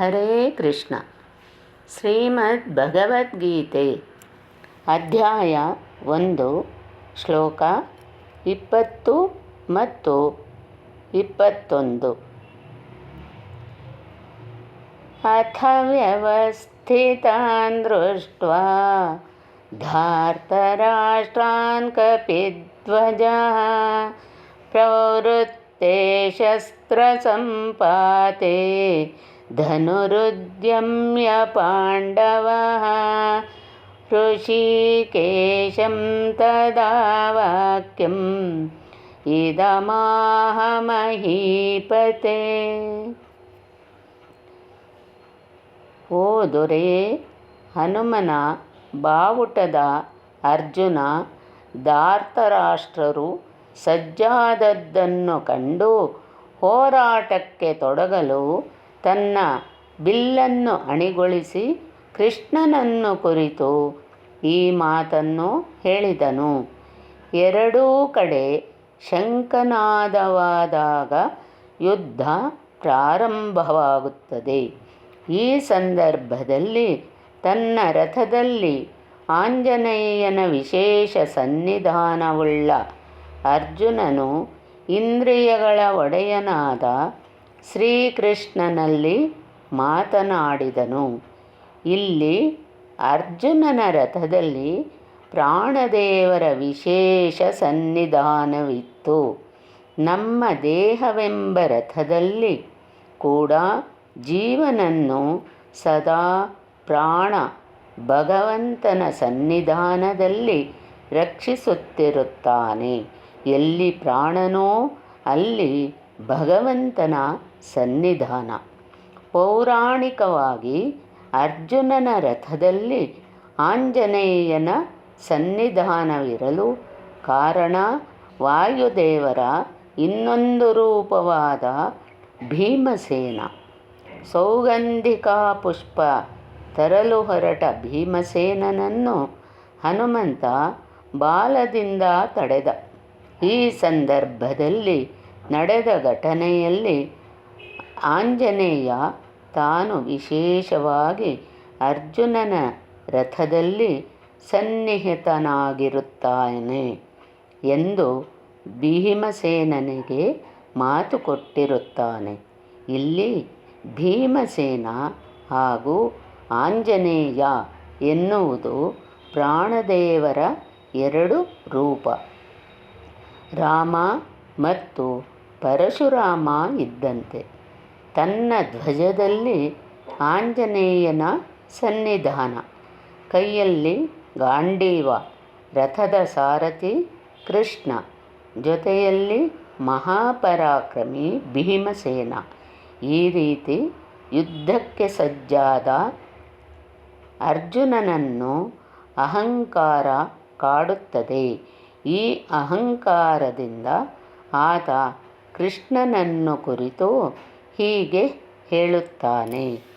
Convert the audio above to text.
ಹರೇ ಕೃಷ್ಣ ಶ್ರೀಮದ್ ಭಗವದ್ಗೀತೆ ಅಧ್ಯಾಯ ಒಂದು ಶ್ಲೋಕ ಇಪ್ಪತ್ತು ಮತ್ತು ಇಪ್ಪತ್ತೊಂದು ಅಥ ವ್ಯವಸ್ಥಿತಾನ್ ದೃಷ್ಟ್ವಾ ಧಾರ್ತರಾಷ್ಟ್ರಾನ್ ಕಪಿಧ್ವಜः ಪ್ರವೃತ್ತೆ ಧನುರುದ್ಯಮ್ಯ ಪಾಂಡವ ಋಷಿಕೇಶಂ ತದಾ ವಾಕ್ಯಂ ಓ ದೊರೆ ಹನುಮನ ಬಾವುಟದ ಅರ್ಜುನ ಧಾರ್ತರಾಷ್ಟ್ರರು ಸಜ್ಜಾದದ್ದನ್ನು ಕಂಡು ಹೋರಾಟಕ್ಕೆ ತೊಡಗಲು ತನ್ನ ಬಿಲ್ಲನ್ನು ಅಣಿಗೊಳಿಸಿ ಕೃಷ್ಣನನ್ನು ಕುರಿತು ಈ ಮಾತನ್ನು ಹೇಳಿದನು. ಎರಡೂ ಕಡೆ ಶಂಕನಾದವಾದಾಗ ಯುದ್ಧ ಪ್ರಾರಂಭವಾಗುತ್ತದೆ. ಈ ಸಂದರ್ಭದಲ್ಲಿ ತನ್ನ ರಥದಲ್ಲಿ ಆಂಜನೇಯನ ವಿಶೇಷ ಸನ್ನಿಧಾನವುಳ್ಳ ಅರ್ಜುನನು ಇಂದ್ರಿಯಗಳ ಒಡೆಯನಾದ ಶ್ರೀಕೃಷ್ಣನಲ್ಲಿ ಮಾತನಾಡಿದನು. ಇಲ್ಲಿ ಅರ್ಜುನನ ರಥದಲ್ಲಿ ಪ್ರಾಣದೇವರ ವಿಶೇಷ ಸನ್ನಿಧಾನವಿತ್ತು. ನಮ್ಮ ದೇಹವೆಂಬ ರಥದಲ್ಲಿ ಕೂಡ ಜೀವನನ್ನು ಸದಾ ಪ್ರಾಣ ಭಗವಂತನ ಸನ್ನಿಧಾನದಲ್ಲಿ ರಕ್ಷಿಸುತ್ತಿರುತ್ತಾನೆ. ಎಲ್ಲಿ ಪ್ರಾಣನೋ ಅಲ್ಲಿ ಭಗವಂತನ ಸನ್ನಿಧಾನ. ಪೌರಾಣಿಕವಾಗಿ ಅರ್ಜುನನ ರಥದಲ್ಲಿ ಆಂಜನೇಯನ ಸನ್ನಿಧಾನವಿರಲು ಕಾರಣ ವಾಯುದೇವರ ಇನ್ನೊಂದು ರೂಪವಾದ ಭೀಮಸೇನ. ಸೌಗಂಧಿಕಾ ಪುಷ್ಪ ತರಲು ಹೊರಟ ಭೀಮಸೇನನನ್ನು ಹನುಮಂತ ಬಾಲದಿಂದ ತಡೆದ. ಈ ಸಂದರ್ಭದಲ್ಲಿ ನಡೆದ ಘಟನೆಯಲ್ಲಿ ಆಂಜನೇಯ ತಾನು ವಿಶೇಷವಾಗಿ ಅರ್ಜುನನ ರಥದಲ್ಲಿ ಸನ್ನಿಹಿತನಾಗಿರುತ್ತಾನೆ ಎಂದು ಭೀಮಸೇನನಿಗೆ ಮಾತು ಕೊಟ್ಟಿರುತ್ತಾನೆ. ಇಲ್ಲಿ ಭೀಮಸೇನ ಹಾಗೂ ಆಂಜನೇಯ ಎನ್ನುವುದು ಪ್ರಾಣದೇವರ ಎರಡು ರೂಪ. ರಾಮ ಮತ್ತು ಪರಶುರಾಮ ಇದ್ದಂತೆ. ತನ್ನ ಧ್ವಜದಲ್ಲಿ ಆಂಜನೇಯನ ಸನ್ನಿಧಾನ. ಕೈಯಲ್ಲಿ ಗಾಂಡೀವ, ರಥದ ಸಾರಥಿ ಕೃಷ್ಣ, ಜೊತೆಯಲ್ಲಿ ಮಹಾಪರಾಕ್ರಮಿ ಭೀಮಸೇನ. ಈ ರೀತಿ ಯುದ್ಧಕ್ಕೆ ಸಜ್ಜಾದ ಅರ್ಜುನನನ್ನು ಅಹಂಕಾರ ಕಾಡುತ್ತದೆ. ಈ ಅಹಂಕಾರದಿಂದ ಆತ ಕೃಷ್ಣನನ್ನು ಕುರಿತು ಹೀಗೆ ಹೇಳುತ್ತಾನೆ.